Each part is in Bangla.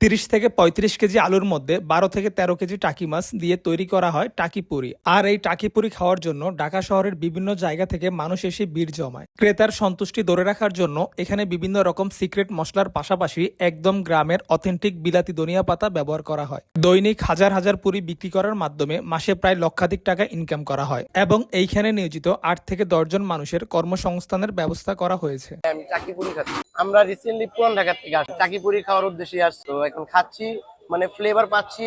তিরিশ থেকে পঁয়ত্রিশ কেজি আলুর মধ্যে বারো থেকে তেরো কেজি টাকি মাছ দিয়ে তৈরি করা হয় টাকি পুরি। আর এই টাকি পুরি খাওয়ার জন্য ঢাকা শহরের বিভিন্ন জায়গা থেকে মানুষ এসে ভিড় জমায়। ক্রেতার সন্তুষ্টি ধরে রাখার জন্য এখানে বিভিন্ন রকম সিক্রেট মশলার পাশাপাশি একদম গ্রামের অথেন্টিক বিলাতি ধনিয়া পাতা ব্যবহার করা হয়। দৈনিক হাজার হাজার পুরি বিক্রি করার মাধ্যমে মাসে প্রায় লক্ষাধিক টাকা ইনকাম করা হয় এবং এইখানে নিয়োজিত আট থেকে দশজন মানুষের কর্মসংস্থানের ব্যবস্থা করা হয়েছে। আমরা রিসেন্টলি পুরান ঢাকা থেকে আসছি। চাকিপুরি খাওয়ার উদ্দেশ্যে আসছি। এখন খাচ্ছি মানে ফ্লেভার পাচ্ছি।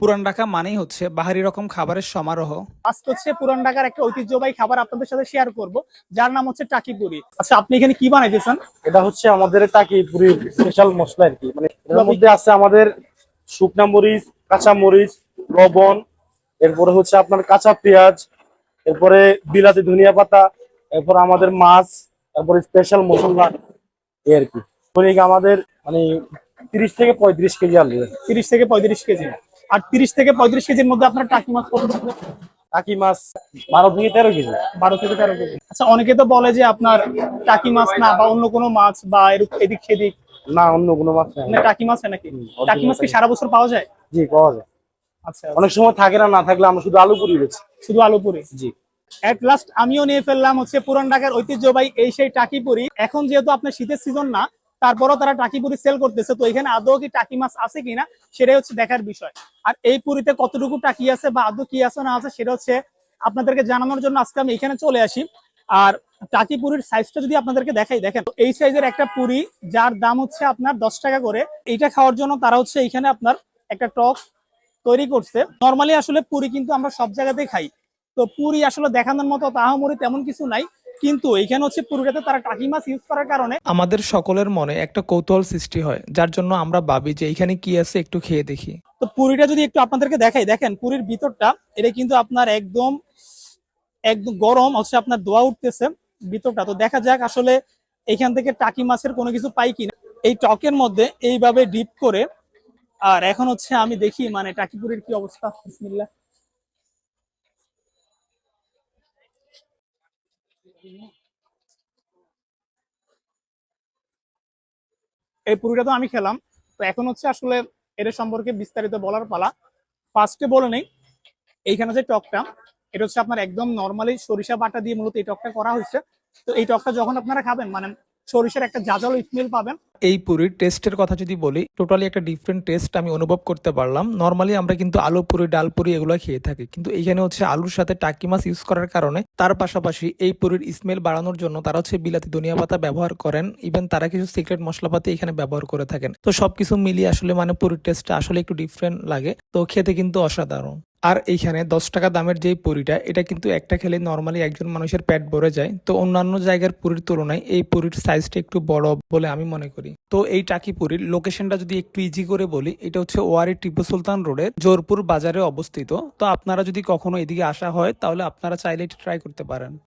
পুরান ঢাকা মানেই হচ্ছে বাহারি রকম খাবারের সমারোহ। আজকে হচ্ছে পুরান ঢাকার একটা ঐতিহ্যবাহী খাবার আপনাদের সাথে শেয়ার করব যার নাম হচ্ছে টাকিপুরি আচ্ছা আপনি এখানে কি বানাইতেছেন? এটা হচ্ছে আমাদের টাকি পুরি স্পেশাল মশলা আর কি। মানে এর মধ্যে আছে আমাদের শুকনা মরিচ কাঁচা মরিচ লবণ এরপরে হচ্ছে আপনার কাঁচা পেঁয়াজ এরপরে বিলাতি ধনিয়া পাতা এরপর আমাদের মাছ তারপরে স্পেশাল মশলা এই আর কি। আমাদের মানে তিরিশ থেকে পঁয়ত্রিশ কেজি আলু। তিরিশ থেকে পঁয়ত্রিশ কেজি। আর তিরিশ থেকে পঁয়ত্রিশ কেজির মধ্যে আপনার টাকি মাছ কত টাকি মাছ বারো থেকে তেরো কেজি। বারো থেকে তেরো কেজি। আচ্ছা অনেকে তো বলে যে আপনার টাকি মাছ না বা অন্য কোনো মাছ বা এরকম এদিক সেদিক। না অন্য কোনো মাছ নেই মানে টাকি মাছ নাকি? টাকি মাছ কি সারা বছর পাওয়া যায়? জি পাওয়া যায়। আচ্ছা অনেক সময় থাকে না না থাকলে আমরা শুধু আলু পুরি বেছি শুধু আলু পুরি? জি। এট লাস্ট আমিও নিয়ে ফেললাম হচ্ছে পুরান ঢাকার ঐতিহ্যবাহী এই সেই টাকিপুরি এখন যেহেতু আপনার শীতের সিজন না তারপরও তারা টাকিপুরি সেল করতেছে, তো এখানে আদৌ কি টাকি মাছ আছে কিনা সেটাই হচ্ছে দেখার বিষয়। আর এই পুরিতে কতটুকু টাকি আছে বা আদৌ কি আছে না আছে সেটা হচ্ছে আপনাদেরকে জানানোর জন্য আজকে আমি এখানে চলে আসি। আর টাকি পুরির সাইজটা যদি আপনাদেরকে দেখাই, দেখেন এই সাইজের একটা পুরি যার দাম হচ্ছে আপনার দশ টাকা করে, এইটা খাওয়ার জন্য তারা হচ্ছে এখানে আপনার একটা টক তৈরি করছে। নর্মালি আসলে পুরি কিন্তু আমরা সব জায়গাতেই খাই। তো পুরি আসলে দেখানোর মতো তাহামরি তেমন কিছু নাই। কিন্তু এখানে হচ্ছে পুরিটাতে তারা টাকি মাছ ইউজ করার কারণে আমাদের সকলের মনে একটা কৌতূহল সৃষ্টি হয় যার জন্য আমরা ভাবি যে এখানে কি আছে একটু খেয়ে দেখি। তো পুরিটা যদি একটু আপনাদেরকে দেখাই দেখেন পুরির ভিতরটা এটা কিন্তু আপনার একদম একদম গরম হচ্ছে আপনার দোয়া উঠতেছে ভিতরটা। তো দেখা যাক আসলে এখান থেকে টাকি মাছের কোনো কিছু পাই কিনা। এই টকের মধ্যে এইভাবে ডিপ করে আর এখন হচ্ছে আমি দেখি মানে টাকি পুরির কি অবস্থা। বিসমিল্লাহ। এই পুরিটা তো আমি খেলাম। তো এখন হচ্ছে আসলে এটা সম্পর্কে বিস্তারিত বলার পালা। ফার্স্টে বলে নেই, এইখানে যে টকটা, এটা হচ্ছে আপনার একদম নর্মালি সরিষা বাটা দিয়ে মূলত এই টকটা করা হয়েছে। তো এই টকটা যখন আপনারা খাবেন মানে সরিষার একটা জাজালো স্মেল পাবেন এই পুরির টেস্টের কথা যদি বলি টোটালি একটা ডিফারেন্ট টেস্ট আমি অনুভব করতে পারলাম। নর্মালি আমরা কিন্তু আলু পুরি, ডাল পুরি এগুলো খেয়ে থাকি। কিন্তু এখানে হচ্ছে আলুর সাথে টাকি মাছ ইউজ করার কারণে তার পাশাপাশি এই পুরির স্মেল বাড়ানোর জন্য তারা হচ্ছে বিলাতি ধনিয়া পাতা ব্যবহার করেন। ইভেন তারা কিছু সিক্রেট মশলাপাতি এখানে ব্যবহার করে থাকেন। তো সবকিছু মিলিয়ে আসলে মানে পুরির টেস্টটা আসলে একটু ডিফারেন্ট লাগে। তো খেতে কিন্তু অসাধারণ। আর এইখানে দশ টাকা দামের যে পুরিটা, এটা কিন্তু একটা খেলে নর্মালি একজন মানুষের পেট ভরে যায়। তো অন্যান্য জায়গার পুরীর তুলনায় এই পুরীর সাইজটা একটু বড় বলে আমি মনে করি। তো এই টাকিপুরির লোকেশনটা যদি একটু ইজি করে বলি, এটা হচ্ছে ওয়ারি টিপু সুলতান রোডে জোরপুর বাজারে অবস্থিত। তো আপনারা যদি কখনো এদিকে আসা হয়, তাহলে আপনারা চাইলে এটি ট্রাই করতে পারেন।